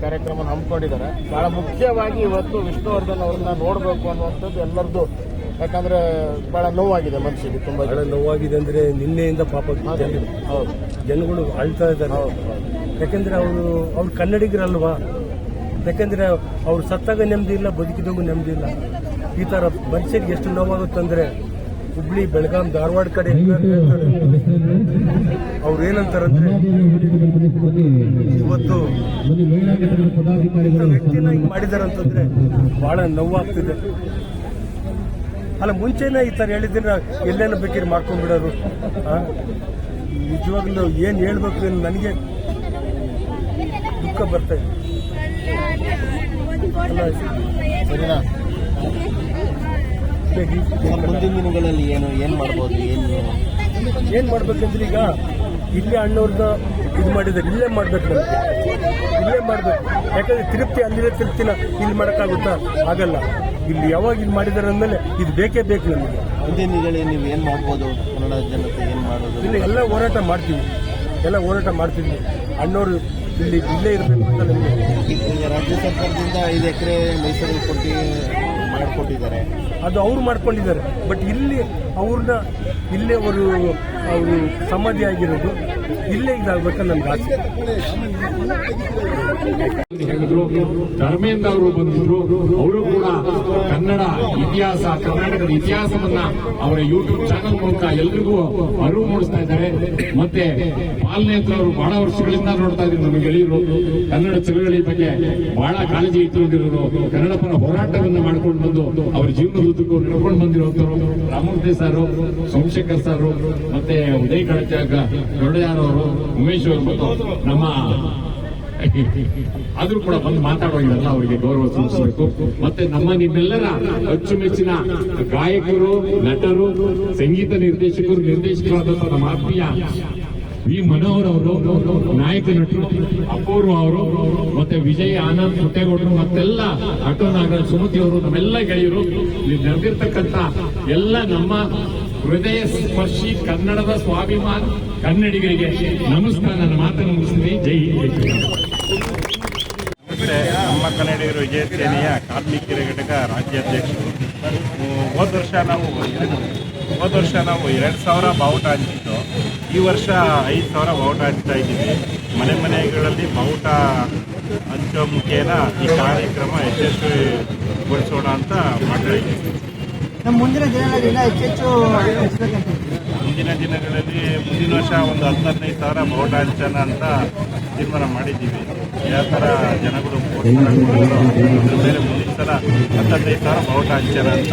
ಕಾರ್ಯಕ್ರಮ ಹಮ್ಮಿಕೊಂಡಿದ್ದಾರೆ. ಬಹಳ ಮುಖ್ಯವಾಗಿ ಇವತ್ತು ವಿಷ್ಣುವರ್ಧನ್ ಅವ್ರನ್ನ ನೋಡಬೇಕು ಅನ್ನುವಂಥದ್ದು ಎಲ್ಲರದ್ದು. ಯಾಕಂದ್ರೆ ಬಹಳ ನೋವಾಗಿದೆ ಮನಸ್ಸಿಗೆ ತುಂಬಾ ಬಹಳ ನೋವಾಗಿದೆ ಅಂದ್ರೆ ನಿನ್ನೆಯಿಂದ ಪಾಪ ಹೌದು. ಜನಗಳು ಅಳ್ತಾ ಇದ್ದಾರೆ. ಯಾಕೆಂದ್ರೆ ಯಾಕಂದ್ರೆ ಅವರು ಅವ್ರು ಕನ್ನಡಿಗರಲ್ವಾ? ಯಾಕಂದ್ರೆ ಅವ್ರು ಸತ್ತಾಗ ನೆಮ್ಮದಿ ಇಲ್ಲ ಬದುಕಿದಾಗೂ ನೆಮ್ಮದಿ ಇಲ್ಲ. ಈ ತರ ಮನುಷ್ಯರಿಗೆ ಎಷ್ಟು ನೋವಾಗುತ್ತಂದ್ರೆ ಹುಬ್ಳಿ ಬೆಳಗಾಂ ಧಾರವಾಡ ಕಡೆ ಅವ್ರು ಏನಂತಾರಂದ್ರೆ ಇವತ್ತು ವ್ಯಕ್ತಿನ ಮಾಡಿದ್ದಾರೆ ಮಾಡಿದಾರಂತಂದ್ರೆ ಬಹಳ ನೋವಾಗ್ತಿದೆ. ಅಲ್ಲ ಮುಂಚೆನೇ ಈ ತರ ಹೇಳಿದ್ರೆ ಎಲ್ಲೆಲ್ಲ ಬೇಕಿದ್ರೆ ಮಾಡ್ಕೊಂಡ್ಬಿಡೋರು? ನಿಜವಾಗ್ಲೂ ಏನ್ ಹೇಳ್ಬೇಕು ಏನು ನನಗೆ ದುಃಖ ಬರ್ತಾ ಇದೆ. ಮುಂದಿನ ದಿನಗಳಲ್ಲಿ ಏನು ಏನ್ ಮಾಡ್ಬೋದು ಏನು? ಏನ್ ಮಾಡ್ಬೇಕಂದ್ರೆ ಈಗ ಇಲ್ಲೇ ಅಣ್ಣವ್ರದ್ದು ಇದು ಮಾಡಿದ್ದಾರೆ ಇಲ್ಲೇ ಮಾಡಬೇಕು ನಮಗೆ. ಇಲ್ಲೇ ಮಾಡಬೇಕು. ಯಾಕಂದ್ರೆ ತಿರುಪ್ತಿ ಅಲ್ಲಿರೋ ತಿರುಪ್ತಿನ ಇಲ್ಲಿ ಮಾಡೋಕ್ಕಾಗುತ್ತಾ? ಆಗಲ್ಲ. ಇಲ್ಲಿ ಯಾವಾಗ ಇಲ್ಲಿ ಮಾಡಿದ್ದಾರೆ ಅಂದಮೇಲೆ ಇದು ಬೇಕೇ ಬೇಕು ನಮಗೆ. ಮುಂದಿನ ದಿನಗಳಲ್ಲಿ ನೀವು ಏನು ಮಾಡ್ಬೋದು? ಕನ್ನಡ ಜನತೆ ಏನು ಮಾಡೋದು? ಇಲ್ಲಿ ಎಲ್ಲ ಹೋರಾಟ ಮಾಡ್ತೀವಿ. ಎಲ್ಲ ಹೋರಾಟ ಮಾಡ್ತೀವಿ. ಅಣ್ಣವರು ಇಲ್ಲಿ ಇಲ್ಲೇ ಇರಬೇಕು ಅಂತ ನಮಗೆ. ರಾಜ್ಯ ಸರ್ಕಾರದಿಂದ ಐದು ಎಕರೆ ಮೈಸೂರಿಗೆ ಕೊಟ್ಟು ಮಾಡಿಕೊಟ್ಟಿದ್ದಾರೆ. ಅದು ಅವ್ರು ಮಾಡ್ಕೊಂಡಿದ್ದಾರೆ. ಬಟ್ ಇಲ್ಲಿ ಅವ್ರನ್ನ, ಇಲ್ಲೇ ಅವರು ಅವರು ಸಮಾಧಿ ಆಗಿರೋದು, ಇಲ್ಲೇ ಇದಾಗಬೇಕಂತ ನನ್ಗೆ ಆಸೆ. ಹೇಳಿದ್ರು, ಧರ್ಮೇಂದ್ರ ಅವರು ಬಂದಿದ್ರು, ಅವರು ಕೂಡ ಕನ್ನಡ ಇತಿಹಾಸ, ಕರ್ನಾಟಕದ ಇತಿಹಾಸವನ್ನ ಅವರ ಯೂಟ್ಯೂಬ್ ಚಾನೆಲ್ ಮೂಲಕ ಎಲ್ರಿಗೂ ಅರಿವು ಮೂಡಿಸ್ತಾ ಇದ್ದಾರೆ. ಮತ್ತೆ ಪಾಲನೇತ್ರ ಅವರು ಬಹಳ ವರ್ಷಗಳಿಂದ ನೋಡ್ತಾ ಇದ್ರು ನಮ್ಗೆ ಗೆಳೆಯರು. ಕನ್ನಡ ಚಳವಳಿ ಬಗ್ಗೆ ಬಹಳ ಕಾಳಜಿ ಇಟ್ಟುಕೊಂಡಿರೋರು ಕನ್ನಡ ಪರ ಹೋರಾಟವನ್ನು ಮಾಡ್ಕೊಂಡು ಬಂದು ಅವರ ಜೀವನದುದ್ದಕ್ಕೂ ನಡ್ಕೊಂಡು ಬಂದಿರೋರು ರಾಮಮೂರ್ತಿ ಸಾರು, ಸೋಮಶೇಖರ್ ಸಾರು, ಮತ್ತೆ ಉದಯ್ ಕಡಚಾಗ ದೊಡ್ಡಯಾರವರು ಉಮೇಶ್ ಅವರು ನಮ್ಮ ಆದ್ರೂ ಕೂಡ ಬಂದು ಮಾತಾಡುವಾಗಿರಲ್ಲ ಅವರಿಗೆ ಗೌರವ ಸಲ್ಲಿಸಬೇಕು. ಮತ್ತೆ ನಮ್ಮ ನಿಮ್ಮೆಲ್ಲರ ಅಚ್ಚುಮೆಚ್ಚಿನ ಗಾಯಕರು, ನಟರು, ಸಂಗೀತ ನಿರ್ದೇಶಕರು, ನಿರ್ದೇಶಕರಾದಂತಹ ನಮ್ಮ ಆತ್ಮೀಯ ವಿ ಮನೋಹರ್ ಅವರು ನಾಯಕ ನಟರು ಅಪೂರ್ವ ಅವರು ಮತ್ತೆ ವಿಜಯ್ ಆನಂದ್ ಪುಟ್ಟೇಗೌಡರು ಮತ್ತೆಲ್ಲ ಅಟೋ ನಾಗರಾಜ್ ಸುಮತಿ ಅವರು ನಮ್ಮೆಲ್ಲ ಗೆಳೆಯರು. ಇಲ್ಲಿ ನಡೆದಿರ್ತಕ್ಕಂಥ ಎಲ್ಲ ನಮ್ಮ ಹೃದಯ ಸ್ಪರ್ಶಿ ಕನ್ನಡದ ಸ್ವಾಭಿಮಾನ ಕನ್ನಡಿಗರಿಗೆ ನಮಸ್ಕಾರ ನನ್ನ ಮಾತನ್ನು ಮುಗಿಸ್ತೀನಿ. ಜೈ ಹಿಂದ್, ನಮ್ಮ ಕನ್ನಡಿಗರು ವಿಜಯ ಸೇನೆಯ ಕಾರ್ಮಿಕರ ಘಟಕ ರಾಜ್ಯಾಧ್ಯಕ್ಷರು ಹೋದ ವರ್ಷ ನಾವು ಹೋದ ವರ್ಷ ನಾವು ಎರಡು ಸಾವಿರ ಬಾವುಟ ಹಂಚಿದ್ದು. ಈ ವರ್ಷ ಐದು ಸಾವಿರ ಬಾವುಟ ಹಚ್ತಾ ಇದ್ದೀವಿ. ಮನೆ ಮನೆಗಳಲ್ಲಿ ಬಾವುಟ ಹಂಚೋ ಮುಖೇನ ಈ ಕಾರ್ಯಕ್ರಮ ಯಶಸ್ವಿಗೊಳಿಸೋಣ ಅಂತ ಮಾಡ್ತಾ ಇದ್ದೀವಿ. ನಮ್ಮ ಮುಂದಿನ ದಿನಗಳಲ್ಲಿ ಹೆಚ್ಚು ಹೆಚ್ಚೆಚ್ಚು ಮುಂದಿನ ದಿನಗಳಲ್ಲಿ ಮುಂದಿನ ವರ್ಷ ಒಂದು ಹತ್ತೈದು ಹದಿನೈದು ಸಾವಿರ ಬಾವುಟ ಹಂಚೋಣ ಅಂತ ತೀರ್ಮಾನ ಮಾಡಿದ್ದೀವಿ. ಯಾವ ಥರ ಜನಗಳು ಅದ್ರ ಮೇಲೆ ಮುಂದಿನ ಸಲ ಹತ್ತೈದು ಸಾವಿರ ಬಾವುಟ ಹಂಚೋಣ ಅಂತ